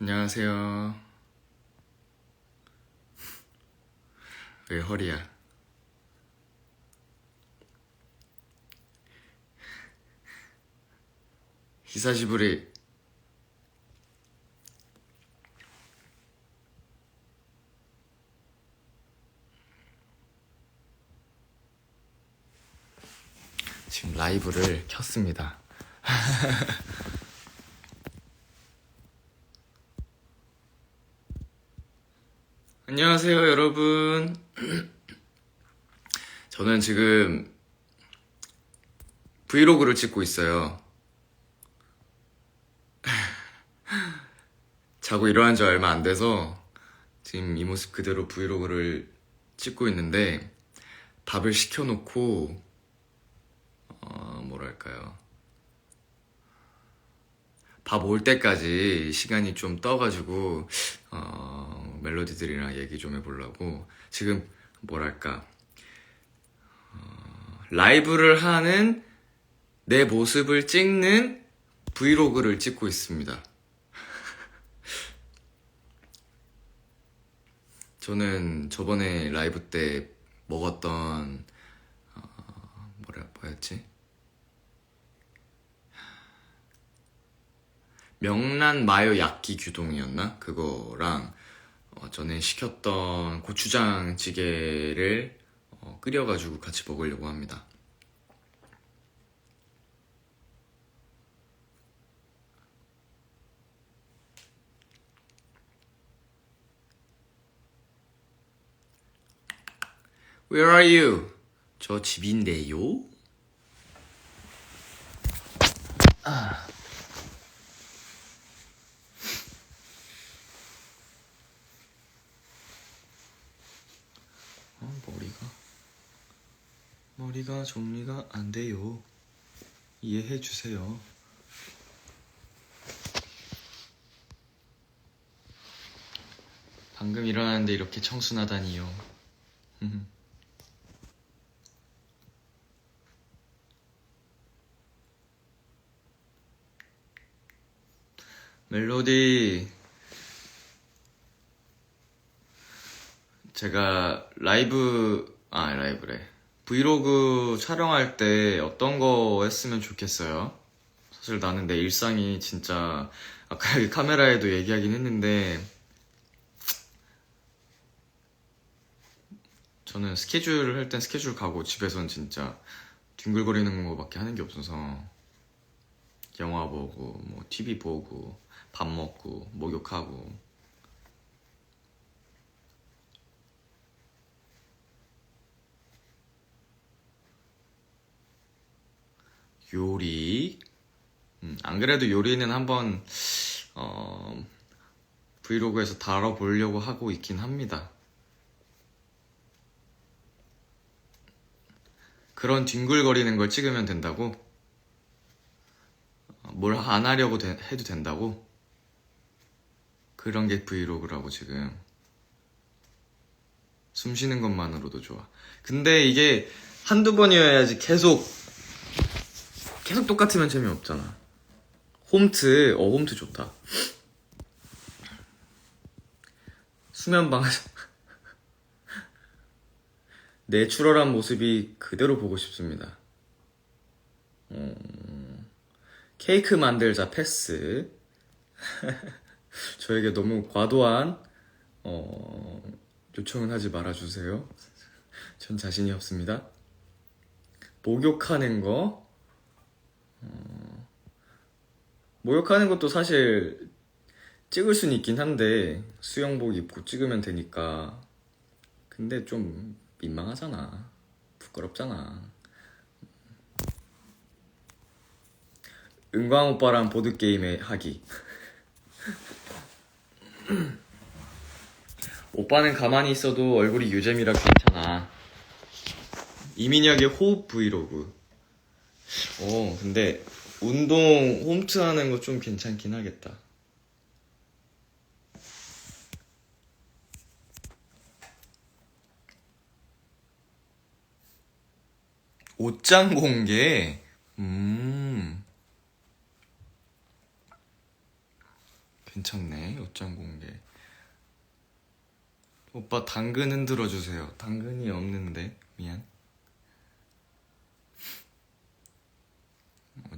안녕하세요. 왜 허리야? 히사시부리. 지금 라이브를 켰습니다. 안녕하세요, 여러분. 저는 지금 브이로그를 찍고 있어요. 자고 일어난 지 얼마 안 돼서 지금 이 모습 그대로 브이로그를 찍고 있는데 밥을 시켜놓고 어, 뭐랄까요. 밥 올 때까지 시간이 좀 떠가지고 어, 멜로디들이랑 얘기 좀 해보려고 지금 뭐랄까 어, 라이브를 하는 내 모습을 찍는 브이로그를 찍고 있습니다. 저는 저번에 라이브 때 먹었던 어, 뭐라 뭐였지? 명란 마요 야끼 규동이었나? 그거랑 어, 전에 시켰던 고추장 찌개를 어, 끓여가지고 같이 먹으려고 합니다. Where are you? 저 집인데요. 어, 머리가 머리가 정리가 안 돼요. 이해해 주세요. 방금 일어났는데 이렇게 청순하다니요. 멜로디 제가 라이브 아 라이브래 브이로그 촬영할 때 어떤 거 했으면 좋겠어요? 사실 나는 내 일상이 진짜 아까 카메라에도 얘기하긴 했는데 저는 스케줄 할땐 스케줄 가고 집에선 진짜 뒹굴거리는 거밖에 하는 게 없어서 영화 보고 뭐 TV 보고 밥 먹고 목욕하고 요리 음, 안 그래도 요리는 한번 어, 브이로그에서 다뤄보려고 하고 있긴 합니다. 그런 뒹굴거리는 걸 찍으면 된다고? 뭘 안 하려고 되- 해도 된다고? 그런 게 브이로그라고 지금. 숨 쉬는 것만으로도 좋아. 근데 이게 한두 번이어야지 계속, 계속 똑같으면 재미없잖아. 홈트, 어, 홈트 좋다. 수면방, 내추럴한 모습이 그대로 보고 싶습니다. 음, 케이크 만들자 패스. 저에게 너무 과도한 어, 요청은 하지 말아주세요. 전 자신이 없습니다. 목욕하는 거. 어, 목욕하는 것도 사실 찍을 수는 있긴 한데 수영복 입고 찍으면 되니까. 근데 좀 민망하잖아. 부끄럽잖아. 은광 오빠랑 보드게임에 하기. 오빠는 가만히 있어도 얼굴이 유잼이라 괜찮아. 이민혁의 호흡 브이로그. 어, 근데 운동 홈트 하는 거 좀 괜찮긴 하겠다. 옷장 공개? 음. 괜찮네. 옷장 공개. 오빠 당근 흔들어 주세요. 당근이 없는데 미안.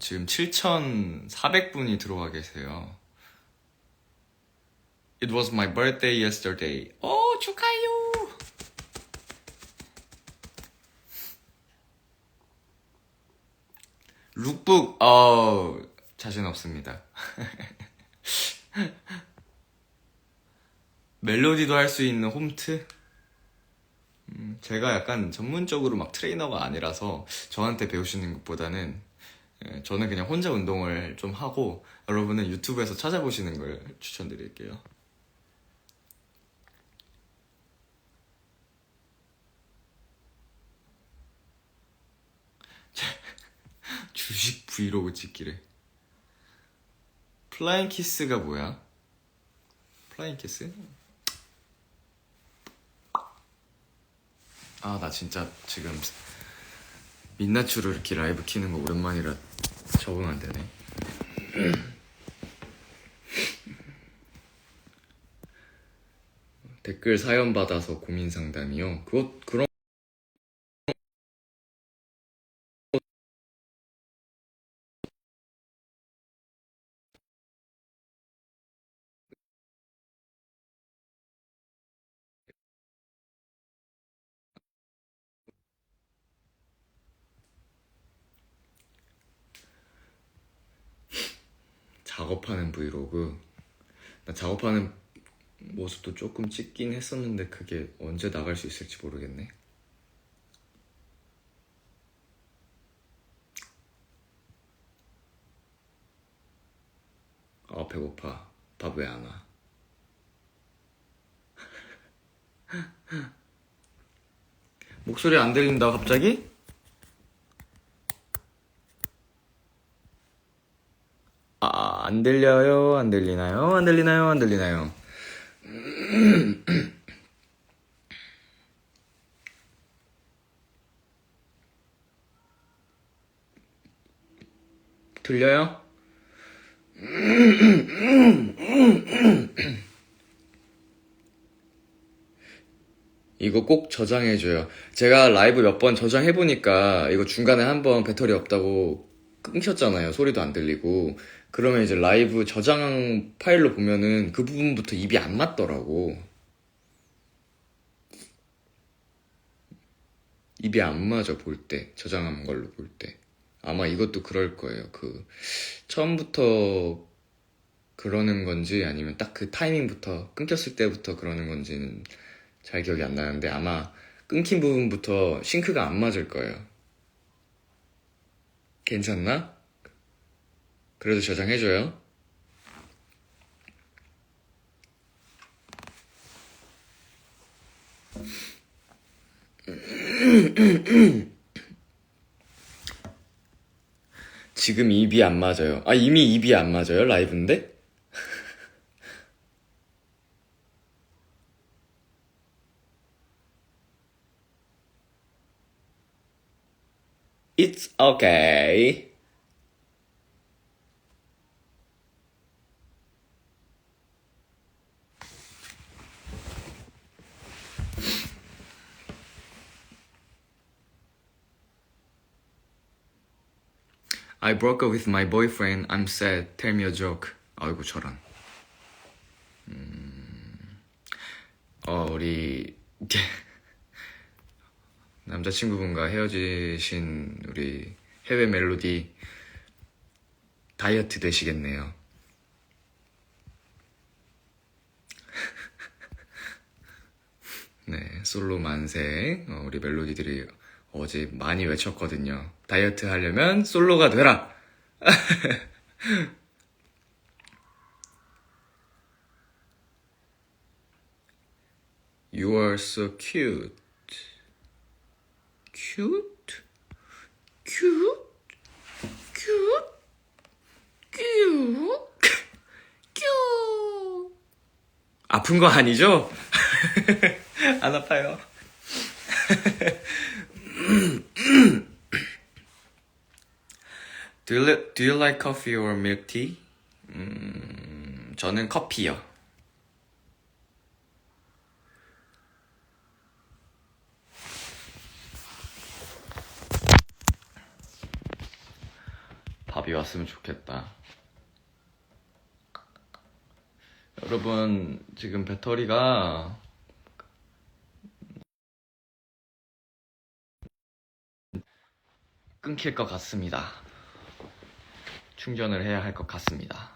지금 7,400분이 들어와 계세요. It was my birthday yesterday. 오 축하해요. 룩북 어 자신 없습니다. 멜로디도 할 수 있는 홈트? 음, 제가 약간 전문적으로 막 트레이너가 아니라서 저한테 배우시는 것보다는 예, 저는 그냥 혼자 운동을 좀 하고 여러분은 유튜브에서 찾아보시는 걸 추천드릴게요. 주식 브이로그 찍기래. 플라잉 키스가 뭐야? 플라잉 키스? 아, 나 진짜 지금 민낯으로 이렇게 라이브 키는 거 오랜만이라 적응 안 되네. 댓글 사연 받아서 고민 상담이요. 그것 그런 작업하는 브이로그. 나 작업하는 모습도 조금 찍긴 했었는데 그게 언제 나갈 수 있을지 모르겠네. 아 배고파. 밥 왜 안 와? 목소리 안 들린다 갑자기? 아, 안 들려요? 안 들리나요? 안 들리나요? 안 들리나요? 들려요? 이거 꼭 저장해줘요. 제가 라이브 몇 번 저장해보니까 이거 중간에 한번 배터리 없다고 끊겼잖아요. 소리도 안 들리고. 그러면 이제 라이브 저장 파일로 보면은 그 부분부터 입이 안 맞더라고. 입이 안 맞아, 볼 때. 저장한 걸로 볼 때. 아마 이것도 그럴 거예요. 그, 처음부터 그러는 건지 아니면 딱 그 타이밍부터, 끊겼을 때부터 그러는 건지는 잘 기억이 안 나는데 아마 끊긴 부분부터 싱크가 안 맞을 거예요. 괜찮나? 그래도 저장해줘요. 지금 입이 안 맞아요. 아, 이미 입이 안 맞아요? 라이브인데? It's okay. I broke up with my boyfriend. I'm sad. Tell me a joke. 아이고 저런. 음, 어 우리 남자친구분과 헤어지신 우리 해외 멜로디 다이어트 되시겠네요. 네, 솔로 만세. 어, 우리 멜로디들이 어제 많이 외쳤거든요. 다이어트 하려면 솔로가 되라! You are so cute. Cute? Cute? Cute? 아픈 거 아니죠? 안 아파요. do you do you like coffee or milk tea? 음, 저는 커피요. 밥이 왔으면 좋겠다. 여러분, 지금 배터리가 끊길 것 같습니다. 충전을 해야 할 것 같습니다.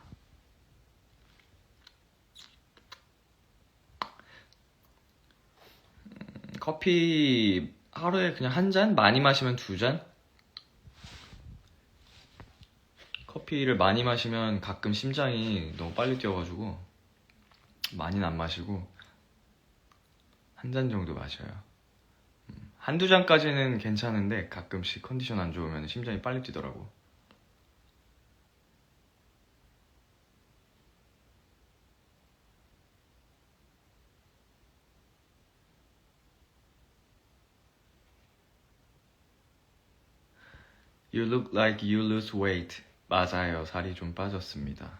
음, 커피 하루에 그냥 한 잔? 많이 마시면 두 잔? 커피를 많이 마시면 가끔 심장이 너무 빨리 뛰어가지고 많이는 안 마시고 한 잔 정도 마셔요. 음, 한두 잔까지는 괜찮은데 가끔씩 컨디션 안 좋으면 심장이 빨리 뛰더라고. You look like you lose weight. 맞아요. 살이 좀 빠졌습니다.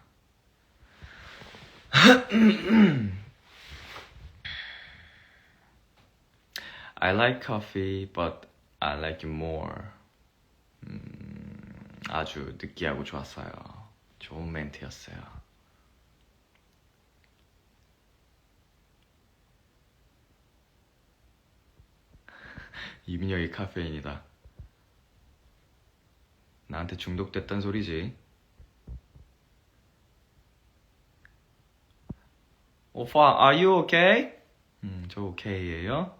I like coffee, but I like it more. 음, 아주 느끼하고 좋았어요. 좋은 멘트였어요. 이민혁이 카페인이다. 나한테 중독됐단 소리지. 오빠, are you okay? 음, 저 오케이예요.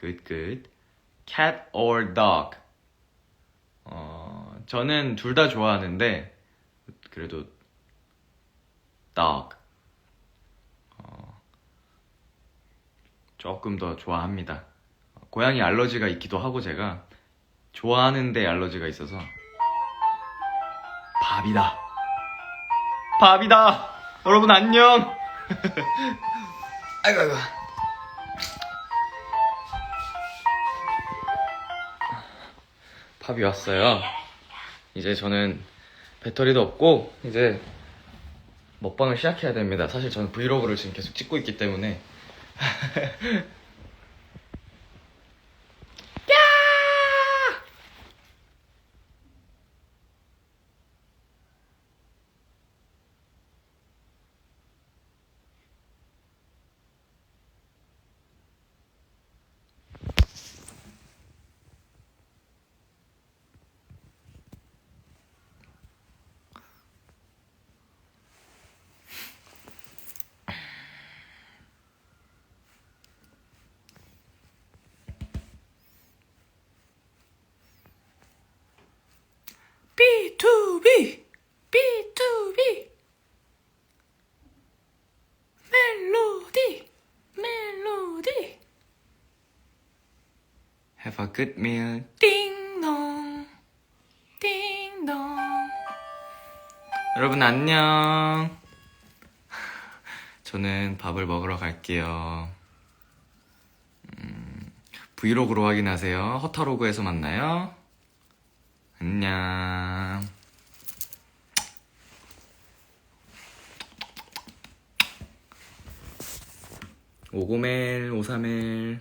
Good, good. Cat or dog? 어, 저는 둘 다 좋아하는데 그래도 dog. 어, 조금 더 좋아합니다. 고양이 알러지가 있기도 하고 제가 좋아하는데 알러지가 있어서 밥이다. 밥이다. 여러분 안녕. 아이고 아이고. 밥이 왔어요. 이제 저는 배터리도 없고 이제 먹방을 시작해야 됩니다. 사실 저는 브이로그를 지금 계속 찍고 있기 때문에 B2B B2B 멜로디 멜로디 Have a good meal. 띵동 띵동 여러분 안녕. 저는 밥을 먹으러 갈게요. 음, 브이로그로 확인하세요. 허타로그에서 만나요. 안녕. 오고멜, 오사멜.